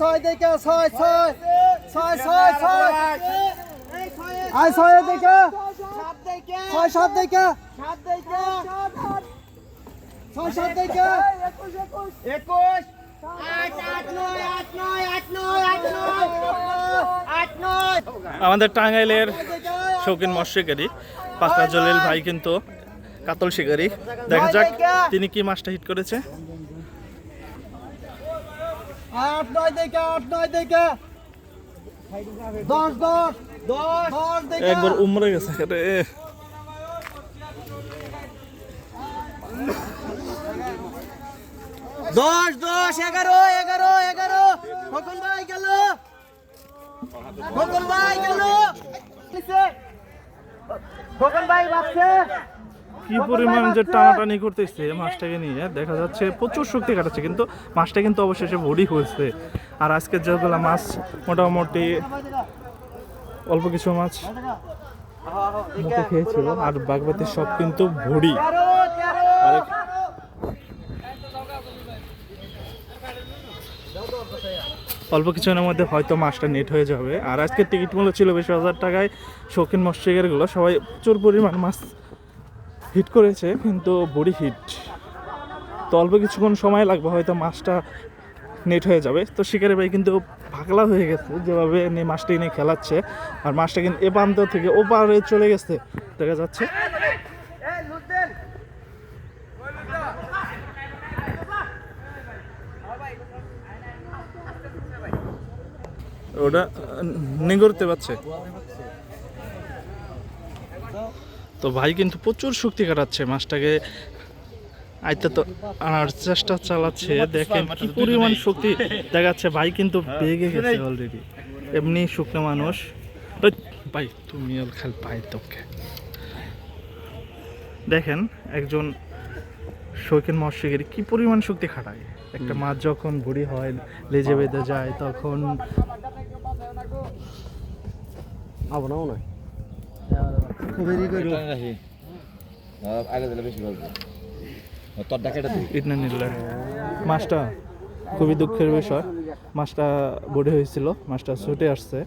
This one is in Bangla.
ছয় দেখে ছয় ছয় ছয় ছয় ছয়। আয় ছয় দেখে। ছয় সাত দেখে। ছয় সাত দেখে। একুশ। আট আট নয় আট নয় আট নয় আট নয়। আট নয়। আমাদের টাঙ্গাইলের শৌখিন মৎস্য শিকারী পাকড়া জলিল ভাই কিন্তু কাতল শিকারী। দেখা যাক তিনি কি মাছটা হিট করেছে। আট নয় দেখে আট নয় দেখে। দশ দশ দশ। দশ দেখে। একবার উমরে গেছে রে দশ দশ এগারো এগারো এগারো। খোকন ভাই গেল। খোকন ভাই গেল। খোকন ভাই ভাবছে কি পরিমাণ যে টানাটানি করতেছে, মাছটাকে নিয়ে দেখা যাচ্ছে প্রচুর শক্তি কাটাচ্ছে, কিন্তু মাছটা কিন্তু অবশেষে ভরি হয়েছে। আর আজকের যেগুলো মাছ মোটামুটি অল্প কিছু মাছ খেয়েছিল, আর বাগবাতি সব কিন্তু ভরি তেরো তেরো আর অল্প কিছুদিনের মধ্যে হয়তো মাছটা নেট হয়ে যাবে। আর আজকের টিকিট মূল্য ছিল বেশ হাজার টাকায় শৌখিন মৎস্যিকারগুলো সবাই প্রচুর পরিমাণ মাছ হিট করেছে, কিন্তু বড়ি হিট। তো অল্প কিছুক্ষণ সময় লাগবে, হয়তো মাছটা নেট হয়ে যাবে। তো শিকারি ভাই কিন্তু পাগলা হয়ে গেছে, যেভাবে নিয়ে মাছটা নিয়ে খেলাচ্ছে। আর মাছটা কিন্তু এ প্রান্ত থেকে ও পারে চলে গেছে। দেখা যাচ্ছে। ওটা নিগড়তে পারছে। তো ভাই কিন্তু প্রচুর শক্তি কাটাচ্ছে মাছটাকে। আইতে তো আনার চেষ্টা চালাচ্ছে দেখেন কি পরিমাণ শক্তি দেখাচ্ছে। ভাই কিন্তু বেগে গেছে অলরেডি এমনি শুকনো মানুষ। ভাই তুমি খাল পাই তোকে। দেখেন একজন শৌখিন মৎস্যগিরি কি পরিমাণ শক্তি খাটায়। একটা মাছ যখন বুড়ি হয় লেজে বেঁধে যায় তখন আপনাও নয় ভেরি গুড আগে দিলে বেশি ভালো তোর ডাকাটা তুই। ইটনা নিলে মাছটা খুবই দুঃখের বিষয়। মাছটা বড়ি হয়েছিল মাছটা ছুটে আসছে।